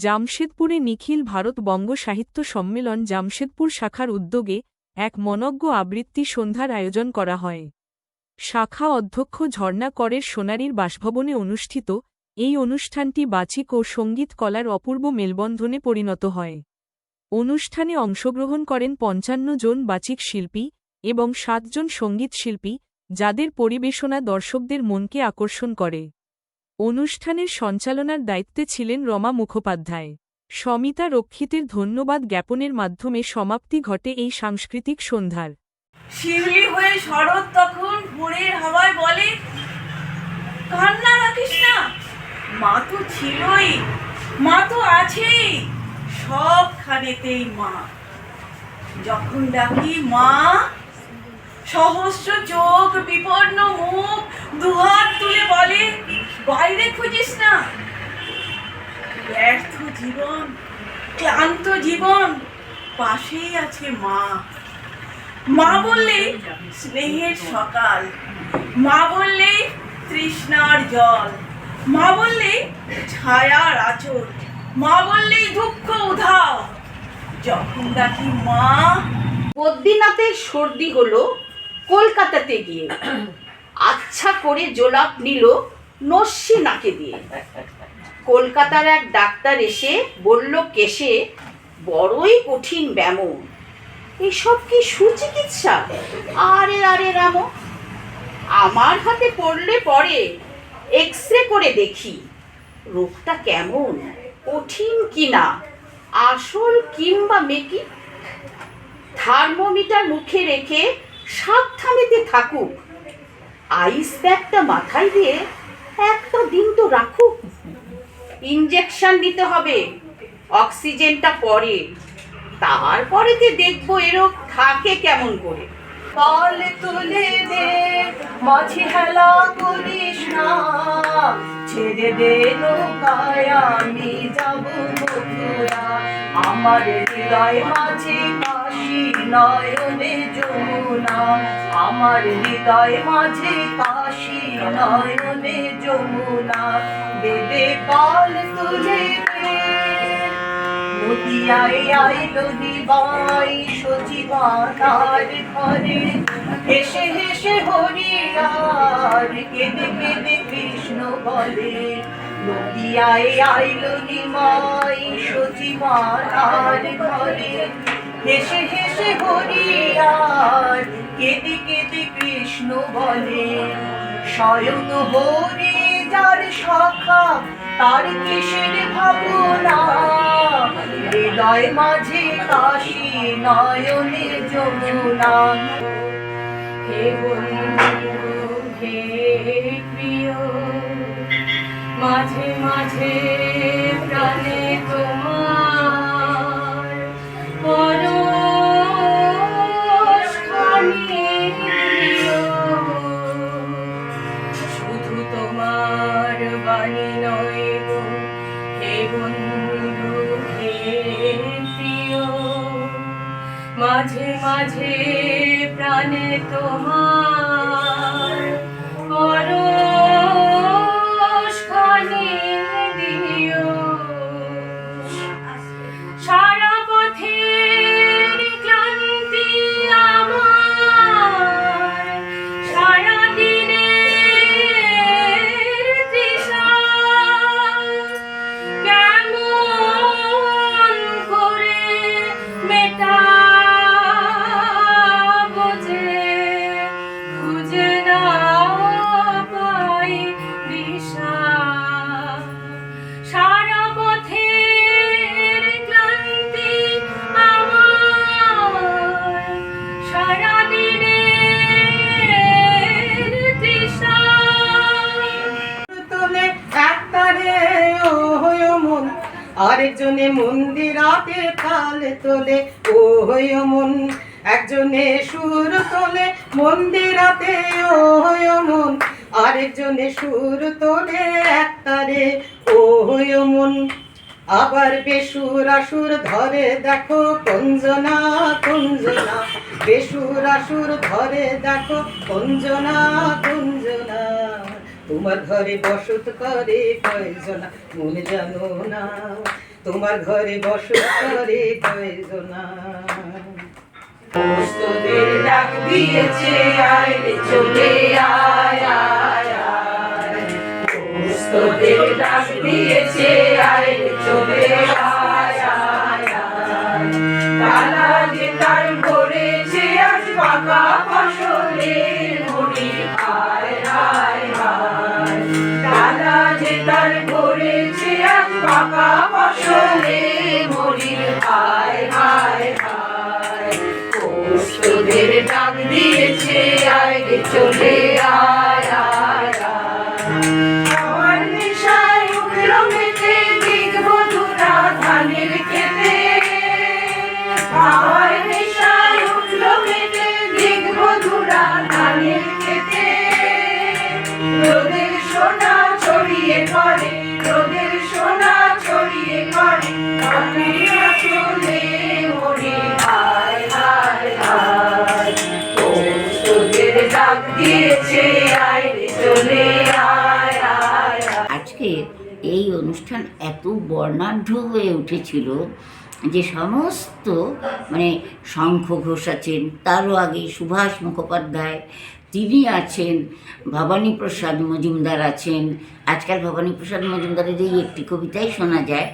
জামশেদপুরে নিখিল ভারত বঙ্গ সাহিত্য সম্মেলন জামশেদপুর শাখার উদ্যোগে এক মনজ্ঞ আবৃত্তি সন্ধ্যার আয়োজন করা হয়। শাখা অধ্যক্ষ ঝর্ণা করের সোনারীর বাসভবনে অনুষ্ঠিত এই অনুষ্ঠানটি বাচিক ও সংগীত কলার অপূর্ব মেলবন্ধনে পরিণত হয়। অনুষ্ঠানে অংশগ্রহণ করেন পঞ্চান্ন জন বাচিক শিল্পী এবং সাতজন সংগীত শিল্পী, যাদের পরিবেশনা দর্শকদের মনকে আকর্ষণ করে। অনুষ্ঠানের সঞ্চালনার দায়িত্বে ছিলেন রমা মুখোপাধ্যায়। সমিতা রক্ষিতের ধন্যবাদ জ্ঞাপনের মাধ্যমে সমাপ্তি ঘটে এই সাংস্কৃতিক সন্ধ্যার। শিউলি হয়ে শরৎ তখন ভোরের হাওয়ায় বলে, কান্না রাখিস না, মা তো ছিলই, মা তো আছেই, সবখানেতেই মা। যখন ডাকি, মা, সহস্র চোখ বিপন্ন মুখ দুহাত তুলে বলে বাইরে খুঁজিস না। ব্যর্থ জীবন, ক্লান্ত জীবন, পাশেই আছে মা। মা বললেই স্নেহের সকাল। মা বললেই তৃষ্ণার জল। মা বললেই ছায়ার আচর। মা বললেই দুঃখ উধাও। যখন ডাকি মা বদ্রীনাথের সর্দি হলো, কলকাতাতে গিয়ে। আচ্ছা করে জোলাপ নিল নস্যি নাকে দিয়ে। কলকাতার এক ডাক্তার এসে বলল, কেশে, বড়ই কঠিন ব্যামো এসব কি সুচিকিৎসা? আরে আরে, রাম, আমার হাতে পড়লে পরে এক্স রে করে দেখি, রোগটা কেমন, কঠিন কি না আসল কিংবা মেকি? থার্মোমিটার মুখে রেখে সাবধানেতে থাকুক। আইস ব্যাগটা মাথায় দিয়ে একটা দিন তো রাখুক। ইঞ্জেকশন দিতে হবে, অক্সিজেনটা পরে। তারপরে যে দেখব এরকম থাকে কেমন করে। বল তুলে দে মাঝি হেলা করিস না। ছেড়ে দে নৌকায়, আমি যাব মথুরা আমার হৃদয় মাঝে কাশি নয়নে যমুনা, আমার হৃদয় মাঝে কাশি। নয়নে যমুনা, দেবে বল তুলে নদিয়ায় আইলো দিবাই সচিবানার ঘরে। হেসে হেসে হরিয়ার কেঁদে কেঁদে কৃষ্ণ বলে নদিয়ায় আইলো নিমাই সচিবানার ঘরে। হেসে হেসে হরিয়ার, কেঁদে কেঁদে কৃষ্ণ বলে। স্বয়ং হরি যার শাখা, তার কিসের ভাবনা? হৃদয় মাঝে কাশি, নয়নে যমুনা। হে হে প্রিয়, মাঝে মাঝে প্রাণে তোমার আরেকজনে মন্দিরাতে তালে তোলে, ও হয় মন। একজনে সুর তোলে মন্দিরাতে ও হয় মন। আরেকজনে সুর তোলে একটারে ও হয় মন। আবার বেসুর আসুর ধরে, দেখো কঞ্জনা, কুঞ্জনা। বেসুর আসুর ধরে, দেখো কঞ্জনা, কুঞ্জনা। তোমার ঘরে বসত করে কয়জনা মনে জানো না। তোমার ঘরে বসত করে কয়জনা তোদের ডাক দিয়েছে, আয় চলে আয় আয় আয়। তোদের ডাক দিয়েছে, আয় আজকে এই অনুষ্ঠান এত বর্ণাঢ্য হয়ে উঠেছিল যে সমস্ত মানে শঙ্খ ঘোষ আছেন, তারও আগে সুভাষ মুখোপাধ্যায়, তিনি আছেন, ভবানী প্রসাদ মজুমদার আছেন। আজকাল ভবানী প্রসাদ মজুমদারের এই একটি কবিতাই শোনা যায়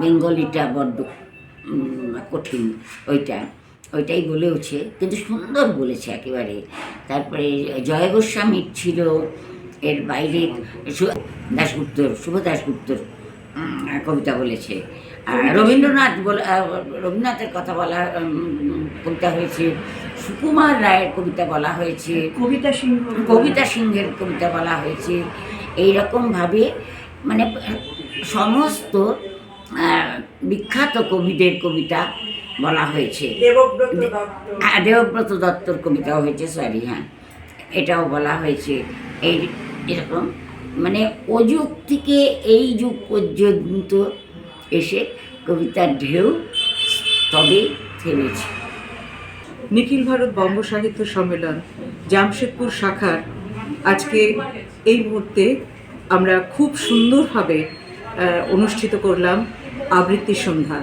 বেঙ্গলিটা বড্ড কঠিন ওইটা, ওইটাই বলেওছে, কিন্তু সুন্দর বলেছে একেবারে। তারপরে জয় গোস্বামীর ছিল এর বাইরে দাশগুপ্তর শুভ দাশগুপ্তর কবিতা বলেছে। আর রবীন্দ্রনাথ বলে রবীন্দ্রনাথের কথা বলা কবিতা হয়েছে। সুকুমার রায়ের কবিতা বলা হয়েছে। কবিতা সিংহ কবিতা সিংহের কবিতা বলা হয়েছে। এইরকমভাবে মানে সমস্ত বিখ্যাত কবিদের কবিতা বলা হয়েছে। দেবব্রত হ্যাঁ দেবব্রত দত্তর কবিতাও হয়েছে সরি হ্যাঁ। এটাও বলা হয়েছে। এই এরকম। মানে ও যুগ থেকে এই যুগ পর্যন্ত এসে কবিতার ঢেউ তবে থেমেছে। নিখিল ভারত বঙ্গ সাহিত্য সম্মেলন, জামশেদপুর শাখার আজকে এই মুহূর্তে আমরা খুব সুন্দরভাবে অনুষ্ঠিত করলাম আবৃত্তি সন্ধ্যা।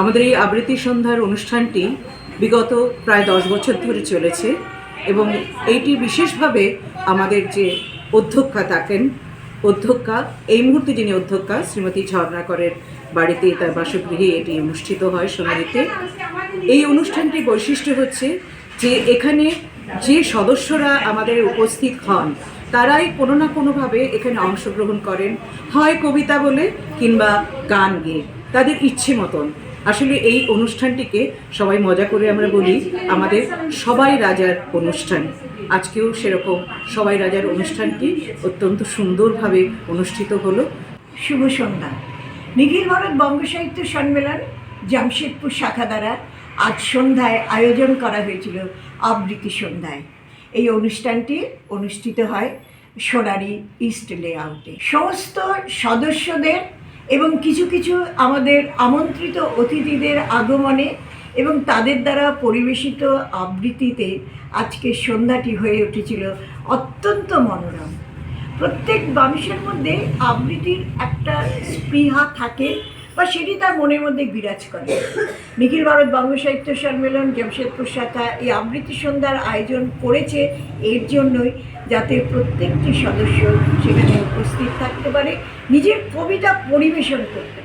আমাদের এই আবৃত্তি সন্ধ্যার অনুষ্ঠানটি বিগত প্রায় দশ বছর ধরে চলেছে এবং এইটি বিশেষভাবে আমাদের যে অধ্যক্ষা থাকেন। অধ্যক্ষা, এই মুহূর্তে যিনি অধ্যক্ষা, শ্রীমতী ঝর্ণাকরের বাড়িতে তার বাসগৃহে এটি অনুষ্ঠিত হয় সোনারিতে এই অনুষ্ঠানটির বৈশিষ্ট্য হচ্ছে যে এখানে যে সদস্যরা আমাদের উপস্থিত হন, তারাই কোনো না কোনোভাবে এখানে অংশগ্রহণ করেন, হয় কবিতা বলে কিংবা গান গেয়ে, তাদের ইচ্ছে মতন। আসলে এই অনুষ্ঠানটিকে সবাই মজা করে আমরা বলি, আমাদের সবাই রাজার অনুষ্ঠান। আজকেও সেরকম সবাই রাজার অনুষ্ঠানটি অত্যন্ত সুন্দরভাবে অনুষ্ঠিত হলো। শুভ সন্ধ্যা। নিখিল ভারত বঙ্গ সাহিত্য সম্মেলন, জামশেদপুর শাখা দ্বারা আজ সন্ধ্যায় আয়োজন করা হয়েছিল আবৃত্তি সন্ধ্যায়। এই অনুষ্ঠানটি অনুষ্ঠিত হয় সোনারি ইস্ট লেআউটে। সমস্ত সদস্যদের এবং কিছু কিছু আমাদের আমন্ত্রিত অতিথিদের আগমনে এবং তাদের দ্বারা পরিবেশিত আবৃত্তিতে আজকে সন্ধ্যাটি হয়ে উঠেছিল অত্যন্ত মনোরম। প্রত্যেক মানুষের মধ্যে আবৃত্তির একটা স্পৃহা থাকে বা সেটি তার মনের মধ্যে বিরাজ করে। নিখিল ভারত বঙ্গ সাহিত্য সম্মেলন জামশেদপুর শাখা এই আবৃত্তি সন্ধ্যার আয়োজন করেছে এর জন্যই যাতে প্রত্যেকটি সদস্য সেখানে উপস্থিত থাকতে পারে, নিজের কবিতা পরিবেশন করতে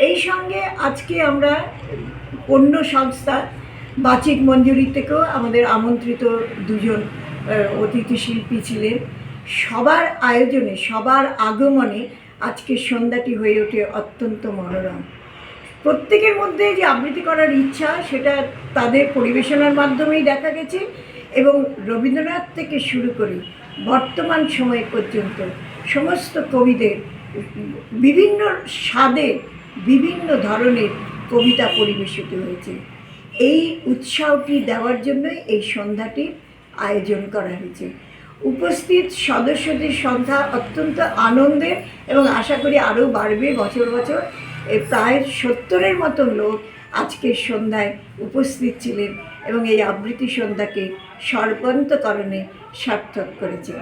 এই সঙ্গে আজকে আমরা অন্য সংস্থা, বাচিক মঞ্জুরি থেকেও আমাদের আমন্ত্রিত দুজন অতিথি শিল্পী ছিলেন। সবার আয়োজনে, সবার আগমনে আজকের সন্ধ্যাটি হয়ে ওঠে অত্যন্ত মনোরম। প্রত্যেকের মধ্যে যে আবৃত্তি করার ইচ্ছা, সেটা তাদের পরিবেশনার মাধ্যমেই দেখা গেছে এবং রবীন্দ্রনাথ থেকে শুরু করে বর্তমান সময় পর্যন্ত সমস্ত কবিদের বিভিন্ন স্বাদে বিভিন্ন ধরনের কবিতা পরিবেশিত হয়েছে। এই উৎসাহটি দেওয়ার জন্যই এই সন্ধ্যাটির আয়োজন করা হয়েছে। উপস্থিত সদস্যদের সংখ্যা অত্যন্ত আনন্দের এবং আশা করি আরও বাড়বে বছর বছর। প্রায় সত্তরের মতো লোক আজকের সন্ধ্যায় উপস্থিত ছিলেন এবং এই আবৃত্তি সন্ধ্যাকে সর্বান্তকরণে সার্থক করেছে।